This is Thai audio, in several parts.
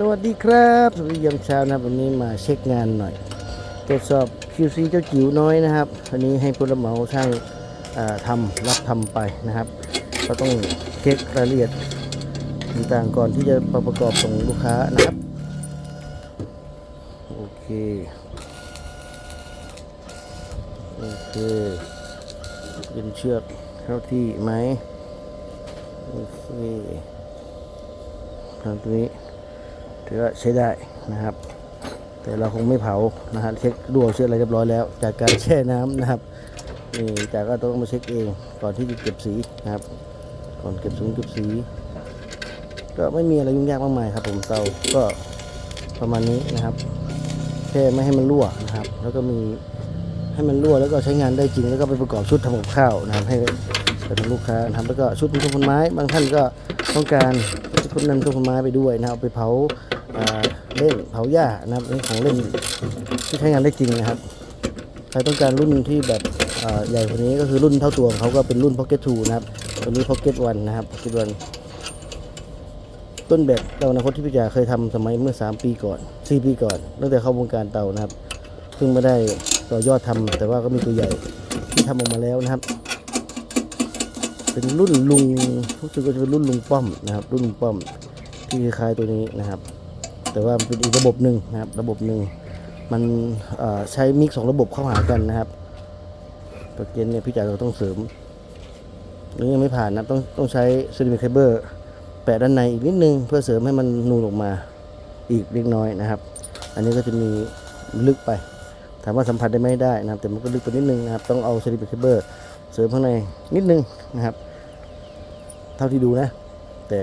สวัสดีครับสวัสดียามเช้านะครับวันนี้มาเช็คงานหน่อย ตรวจสอบ QC เจ้าจิ๋วน้อยนะครับวันนี้ให้ผู้รับเหมาช่างอ่าทำรับทำไปนะครับก็ต้องเช็ครายละเอียดต่างๆก่อนที่จะประกอบส่งลูกค้านะครับ โอเค โอเค เป็นเชือกเข้าที่ไหมโอเคทางตัวนี้ ถือว่าใช้ได้นะครับ แต่เราคงไม่เผานะฮะเช็คดวงเช็คอะไรเรียบร้อยแล้ว จากการแช่น้ำนะครับนี่จากก็ต้องมาเช็คเองก่อนที่จะเก็บสีนะครับ ก่อนเก็บสีเก็บสี ก็ไม่มีอะไรยุ่งยากมากมายครับ ผมเตาก็ประมาณนี้นะครับแค่ไม่ให้มันรั่วนะครับ แล้วก็มีให้มันรั่วแล้วก็ใช้งานได้จริง แล้วก็ไปประกอบชุดทำกับข้าวนะครับ ให้กับทางลูกค้านะครับแล้วก็ชุดเป็นต้นผลไม้ บางท่านก็ต้องการชุดนำต้นผลไม้ไปด้วยนะครับเอาไปเผา เล่นเผาหญ้านะครับนี่ของเล่นที่ใช้งานได้จริงนะครับ ใครต้องการรุ่นที่แบบใหญ่กว่านี้ก็คือรุ่นเท่าตัวของเขาก็เป็นรุ่น Pocket 2 นะครับ ตัวนี้ Pocket 1 นะครับ Pocket 1 ต้นแบบเราอนาคตที่พี่จ่าเคยทำสมัยเมื่อ 3 ปีก่อน 4 ปีก่อน ตั้งแต่เข้าวงการเตานะครับเพิ่งไม่ได้ต่อยอดทำแต่ว่าก็มีตัวใหญ่ที่ทำออกมาแล้วนะครับ เป็นรุ่นลุงรู้สึกว่าจะเป็นรุ่นลุงป้อมนะครับ รุ่นลุงป้อมที่คล้ายตัวนี้นะครับ แต่ว่าเป็นอีกระบบหนึ่งนะครับ ระบบหนึ่งมันใช้มิกสองระบบเข้าหากันนะครับตัวเกนเนี่ยพี่จ่าเราต้องเสริมนี่ยังไม่ผ่านนะต้องต้องใช้เซรามิกไฟเบอร์แปะด้านในอีกนิดนึง เพื่อเสริมให้มันนูนออกมาอีกเล็กน้อยนะครับ อันนี้ก็จะมีลึกไป ถามว่าสัมผัสได้ไหมได้นะครับ แต่มันก็ลึกไปนิดนึงนะครับ ต้องเอาเซรามิกไฟเบอร์เสริมข้างในนิดนึงนะครับ เท่าที่ดูนะ แต่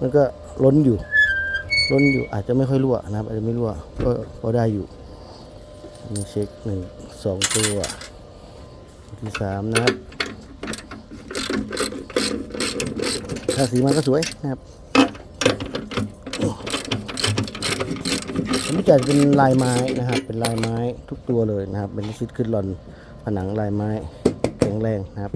มันก็ล้นอยู่ ล้นอยู่อาจจะไม่ค่อยรั่วนะครับ อาจจะไม่รั่วก็ก็ได้อยู่มีเช็คหนึ่งสองตัวที่สามนะครับถ้าสีมันก็สวยนะครับอันนี้จะเป็นลายไม้นะครับ เป็นลายไม้ทุกตัวเลยนะครับ เป็นชิดขึ้นหลอนผนังลายไม้แข็งแรงนะครับ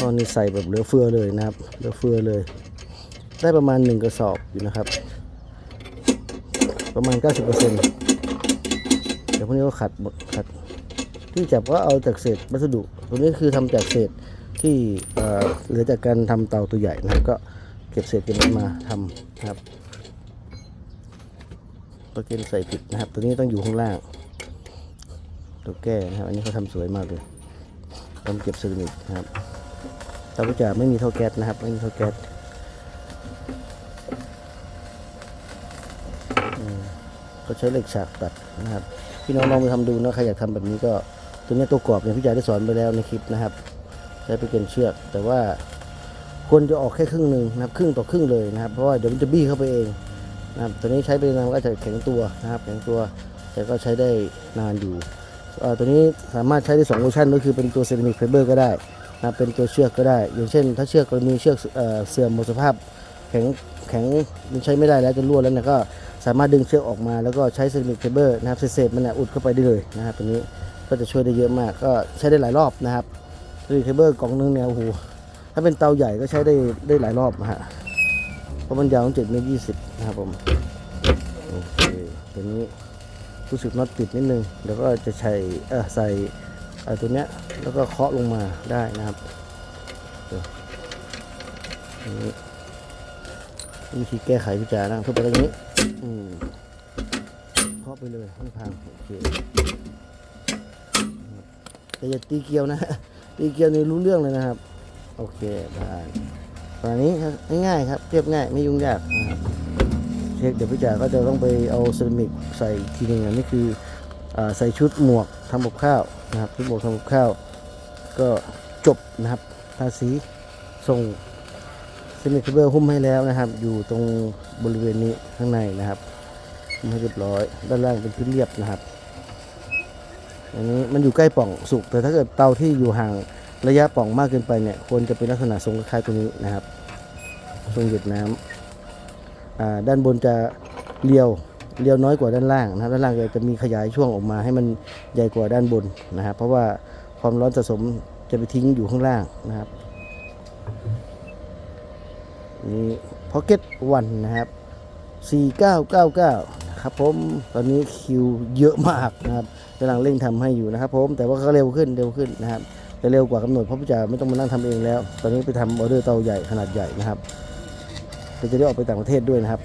ตอนนี้ใส่แบบเหลือเฟือเลยนะครับ เหลือเฟือเลย ได้ประมาณหนึ่งกระสอบอยู่นะครับ ประมาณ 90%เดี๋ยวพวกนี้ก็ขัดหมดขัด ที่จับก็เอาจากเศษวัสดุ ตัวนี้คือทำจากเศษที่เหลือจากการทำเตาตัวใหญ่นะครับก็เก็บเศษเก็บมาทำนะครับตัวเกณฑ์ใส่ผิดนะครับ ตัวนี้ต้องอยู่ข้างล่าง ตัวแก้นะครับ อันนี้เขาทำสวยมากเลยต้องเก็บเซรามิกนะครับเตาพิจาไม่มีเท่าแก๊สนะครับ ไม่มีเท่าแก๊สอืม ก็ใช้เหล็กฉากตัดนะครับ พี่น้องลองไปทำดูนะใครอยากทำแบบนี้ก็ตัวนี้ตัวกรอบเนี่ยพี่จ๋าได้สอนไปแล้วในคลิปนะครับใช้ไปเกณฑ์เชือก แต่ว่าควรจะออกแค่ครึ่งหนึ่งนะครับครึ่งต่อครึ่งเลยนะครับ เพราะว่าเดี๋ยวมันจะบี้เข้าไปเองนะครับตัวนี้ใช้ไปนานก็จะแข็งตัวนะครับ แข็งตัวแต่ก็ใช้ได้นานอยู่ตัวนี้สามารถใช้ได้สองเวอร์ชันก็คือเป็นตัวเซรามิกไฟเบอร์ก็ได้นะเป็นตัวเชือกก็ได้ อย่างเช่น ถ้าเชือกกรณีเชือกเสื่อมหมดสภาพแข็งแข็งมันใช้ไม่ได้แล้วจะรั่วแล้วเนะก็ สามารถดึงเชือกออกมาแล้วก็ใช้เซรามิกไฟเบอร์นะครับเศษมันนะอุดเข้าไปได้เลยนะครับตัวนี้ก็จะช่วยได้เยอะมาก ก็ใช้ได้หลายรอบนะครับเซรามิกไฟเบอร์กล่องนึงเนี่ยโอ้โหถ้าเป็นเตาใหญ่ก็ใช้ได้ได้หลายรอบนะฮะเพราะมันยาวเจ็ดเมตรยี่สิบนะครับผมโอเคตัวนี้รู้สึกน็อตติดนิดนึงเดี๋ยวก็จะใช้เออใส่ตัวเนี้ยแล้วก็เคาะลงมาได้นะครับเดี๋ยวอันนี้ วิธีแก้ไขพิจารณาทุบไปตรงนี้อืมเคาะไปเลยไม่พังโอเคแต่อย่าตีเกลียวนะตีเกลียวนี่รู้เรื่องเลยนะครับ โอเคผ่านตอนนี้ง่ายๆครับเรียบง่ายไม่ยุ่งยากนะครับเช็คเดี๋ยวพิจารก็จะต้องไปเอาเซรามิกใส่อีกทีนึงอันนี้คืออใส่ชุดหมวกทำกับข้าวนะครับชุดหมวกทำกับข้าว ก็จบนะครับทาสีส่ง เซมิคเบอร์หุ้มให้แล้วนะครับ อยู่ตรงบริเวณนี้ข้างในนะครับหุ้มให้เรียบร้อย ด้านล่างเป็นพื้นเรียบนะครับอันนี้มันอยู่ใกล้ป่องสุก แต่ถ้าเกิดเตาที่อยู่ห่างระยะป่องมากเกินไปเนี่ยควรจะเป็นลักษณะทรงคล้ายตัวนี้นะครับทรงหยดน้ำอ่าด้านบนจะเรียวเรียวน้อยกว่าด้านล่างนะครับด้านล่างจะมีขยายช่วงออกมาให้มันใหญ่กว่าด้านบนนะครับ เพราะว่าความร้อนสะสมจะไปทิ้งอยู่ข้างล่างนะครับ นี่พ็อกเก็ตวันนะครับ 4999 นะครับผม ตอนนี้คิวเยอะมากนะครับกำลังเร่งทำให้อยู่นะครับผม แต่ว่าก็เร็วขึ้นเร็วขึ้นนะครับ จะเร็วกว่ากำหนดเพราะพี่จ๋าไม่ต้องมานั่งทำเองแล้ว ตอนนี้ไปทำออเดอร์เตาใหญ่ขนาดใหญ่นะครับเดี๋ยวจะได้ออกไปต่างประเทศด้วยนะครับ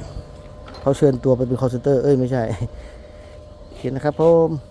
เขาเชิญตัวไปเป็นคอร์เซนเตอร์ เอ้ยไม่ใช่โอเคนะครับผม